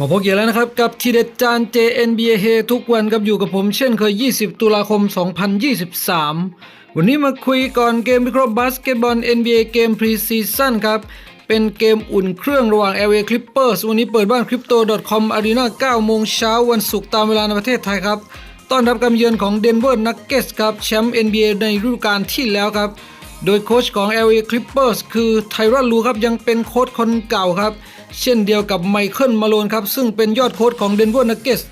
มาพบกันแล้วนะครับ กับทีเด็ดจาน JNBA เฮทุกวันครับอยู่กับผมเช่นเคย 20 ตุลาคม 2023 วันนี้มาคุยก่อนเกมวิเคราะห์บาสเกตบอล NBA เกมพรีซีซั่นครับ เป็นเกมอุ่นเครื่องระหว่าง LA Clippers วันนี้เปิดบ้าน Crypto.com Arena 9 โมงเช้าวันศุกร์ตามเวลาในประเทศไทยครับ ต้อนรับการเยือนของ Denver Nuggets ครับแชมป์ NBA ในฤดูกาลที่แล้วครับ โดยโค้ชของ LA Clippers คือไทรอนลูครับยังเป็นโค้ชคนเก่าครับ เช่นเดียวกับไมเคิลมาโลนครับ ซึ่งเป็นยอดโค้ชของ Denver Nuggets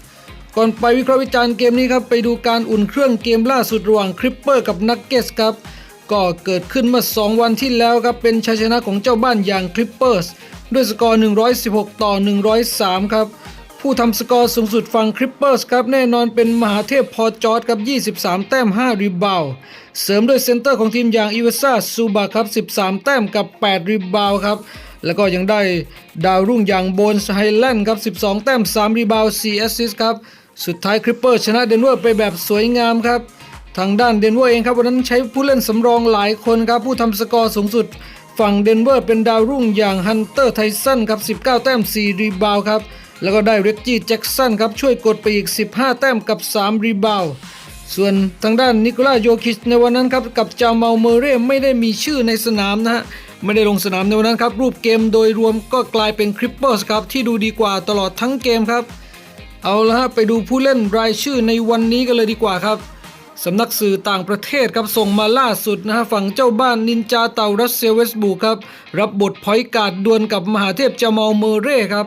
ก่อนไปวิเคราะห์วิจารณ์เกมนี้ครับ ไปดูการอุ่นเครื่องเกมล่าสุดระหว่างคริปเปอร์กับนักเก็ตครับ ก็เกิดขึ้นเมื่อ 2 วันที่แล้วครับ เป็นชัยชนะของเจ้าบ้านอย่างคริปเปอร์สด้วยสกอร์ 116 ต่อ 103 ครับ ผู้ทำสกอร์สูงสุดฝั่งคริปเปอร์สครับ แน่นอนเป็นมหาเทพพอจอร์ดครับ 23 แต้ม 5 รีบาวเสริมด้วยเซนเตอร์ของทีมอย่างอีเวซ่าซูบาครับ 13 แต้มกับ 8 รีบาวครับ แล้วก็ยังได้ดาวรุ่งอย่างโบนส์ไฮแลนด์ครับ 12 แต้ม 3 รีบาวด์4แอสซิสครับ สุดท้ายคริปเปอร์ชนะเดนเวอร์ไปแบบสวยงามครับ ทางด้านเดนเวอร์เองครับ วันนั้นใช้ผู้เล่นสำรองหลายคนครับ ผู้ทำสกอร์สูงสุด ฝั่งเดนเวอร์เป็นดาวรุ่งอย่างฮันเตอร์ไทสันครับ 19 แต้ม 4 รีบาวด์ครับ แล้วก็ได้เรกจี้แจ็กสันครับช่วยกดไปอีก 15 แต้มกับ 3 รีบาวด์ ส่วนทางด้านนิโคลาโยคิชในวันนั้นครับกับจามาลเมเร่ไม่ได้มีชื่อในสนามนะฮะไม่ได้ลงสนามในวันนั้นครับรูปเกมโดยรวมก็กลายเป็นคริปเปอร์สครับที่ดูดีกว่าตลอดทั้งเกมครับ เอาละฮะไปดูผู้เล่นรายชื่อในวันนี้กันเลยดีกว่าครับสำนักสื่อต่างประเทศครับส่งมาล่าสุดนะฮะฝั่งเจ้าบ้านนินจาเต่ารัสเซลเวสบูครับ รับบทพอยการ์ดดวลกับมหาเทพจามาลเมเร่ครับ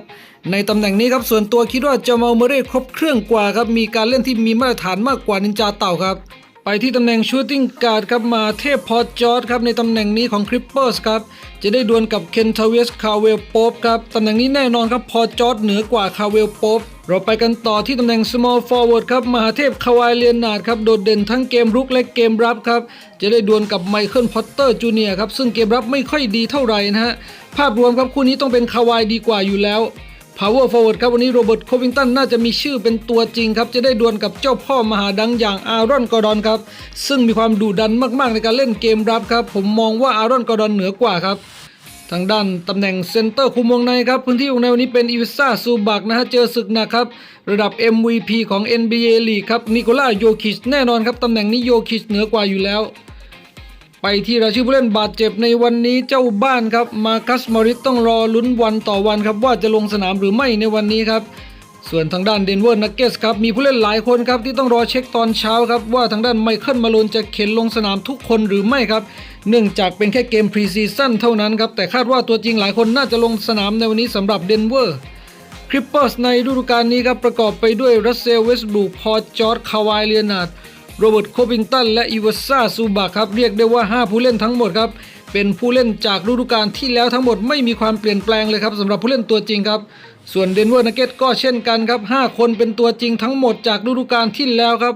ในตำแหน่งนี้ครับส่วนตัวคิดว่าจามาเมเร่ครบเครื่องกว่าครับมีการเล่นที่มีมาตรฐานมากกว่านินจาเต่าครับ ไปที่ตำแหน่งชูตติ้งการ์ดครับมาเทพพอจอร์ดครับในตำแหน่งนี้ของคริปเปอร์สครับจะได้ดวลกับเคนทาเวสคาเวลโป๊ปครับตำแหน่งนี้แน่นอนครับพอจอร์ดเหนือกว่าคาเวลโป๊ปเราไปกันต่อที่ตำแหน่ง small forward ครับมหาเทพคาวายเลียนนาดครับโดดเด่นทั้งเกมรุกและเกมรับครับจะได้ดวลกับไมเคิลพอตเตอร์จูเนียครับซึ่งเกมรับไม่ค่อยดีเท่าไหร่นะฮะภาพรวมครับคู่นี้ต้องเป็นคาวายดีกว่าอยู่แล้ว Power Forward ครับวันนี้โรเบิร์ตโควิงตันน่าจะมีชื่อเป็นตัวจริงครับจะได้ดวลกับเจ้าพ่อมหาดังอย่างอารอนกอร์ดอนครับซึ่งมีความดุดันมากๆในการเล่นเกมรับครับผมมองว่าอารอนกอร์ดอนเหนือกว่าครับทางด้านตำแหน่งเซนเตอร์คุมวงในครับ พื้นที่วงในวันนี้เป็นอีวิซ่าซูบักนะฮะเจอศึกหนะครับ ระดับ MVP ของ NBA ลีกครับนิโคล่าโยคิชแน่นอนครับ ตำแหน่งนี้โยคิชเหนือกว่าอยู่แล้ว ไปที่รายชื่อผู้เล่นบาดเจ็บในวันนี้เจ้าบ้านครับ มาคัสมอริสต้องรอลุ้นวันต่อวันครับว่าจะลงสนามหรือไม่ในวันนี้ครับ ส่วนทางด้านเดนเวอร์นักเก็ตครับ มีผู้เล่นหลายคนครับ ที่ต้องรอเช็คตอนเช้าครับ ว่าทางด้านไมเคิลมาลนจะเข็นลงสนามทุกคนหรือไม่ครับ เนื่องจากเป็นแค่เกมพรีซีซั่นเท่านั้นครับ แต่คาดว่าตัวจริงหลายคนน่าจะลงสนามในวันนี้สำหรับเดนเวอร์คริปเปอร์สในฤดูกาลนี้ครับประกอบไปด้วยรัสเซลเวสบูพอจอร์ดคาวายเลียนาร์ด โรเบิร์ตโคบิงตันและอีวาซาซูบะครับเรียกได้ว่า 5 ผู้เล่นทั้งหมดครับเป็นผู้เล่นจากฤดูกาลที่แล้วทั้งหมดไม่มีความเปลี่ยนแปลงเลยครับสำหรับผู้เล่นตัวจริงครับ ส่วนเดนเวอร์นักเก็ตก็เช่นกันครับ 5 คนเป็นตัวจริงทั้งหมดจากฤดูกาลที่แล้วครับ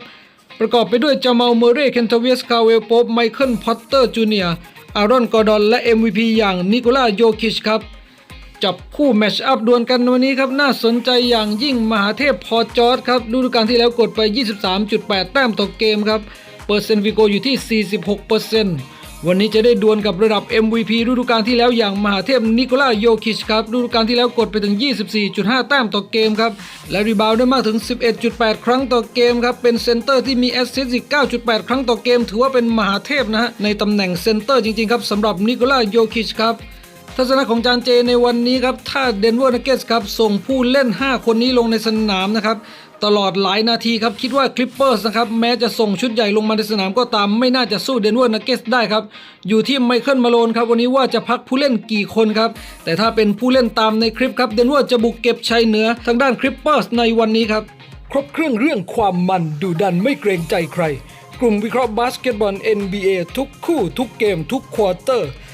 ประกอบไปด้วยจามาลเมเร่เคนทเวสคาเวลโป๊ปไมเคิลพอตเตอร์จูเนียร์อารอนกอร์ดอนและ MVP อย่างนิโคล่าโยคิชครับ จับคู่แมชอัพดวลกันวันนี้ครับน่าสนใจอย่างยิ่งมหาเทพพอจอร์ดครับฤดูกาลที่แล้วกดไป 23.8 แต้มต่อเกมครับเปอร์เซ็นต์วิโกอยู่ที่ 46%วันนี้จะได้ดวลกับระดับ MVP ฤดูกาลที่แล้วอย่างมหาเทพนิโคล่าโยคิชครับฤดูกาลที่แล้วกดไปถึง 24.5 แต้มต่อเกมครับและรีบาวได้มากถึง 11.8 ครั้งต่อเกมครับเป็นเซนเตอร์ที่มีแอสซิสต์อีก9.8 ครั้งต่อเกม ถือว่าเป็นมหาเทพนะฮะในตำแหน่งเซนเตอร์จริงๆครับสำหรับนิโคล่าโยคิชครับ ทัศนะของจานเจในวันนี้ครับ ถ้าเดนเวอร์นักเก็ตครับส่งผู้เล่น 5 คนนี้ลงในสนามนะครับ ตลอดหลายนาทีครับ คิดว่าคลิปเปอร์สนะครับ แม้จะส่งชุดใหญ่ลงมาในสนามก็ตามไม่น่าจะสู้เดนเวอร์นักเก็ตได้ครับ อยู่ที่ไมเคิลมาโลนครับ วันนี้ว่าจะพักผู้เล่นกี่คนครับ แต่ถ้าเป็นผู้เล่นตามในคลิปครับเดนเวอร์จะบุกเก็บชัยเหนือทางด้านคลิปเปอร์สในวันนี้ครับครบเครื่องเรื่องความมันดูดันไม่เกรงใจใคร กลุ่มวิเคราะห์บาสเกตบอล NBA ทุกคู่ทุกเกมทุกควอเตอร์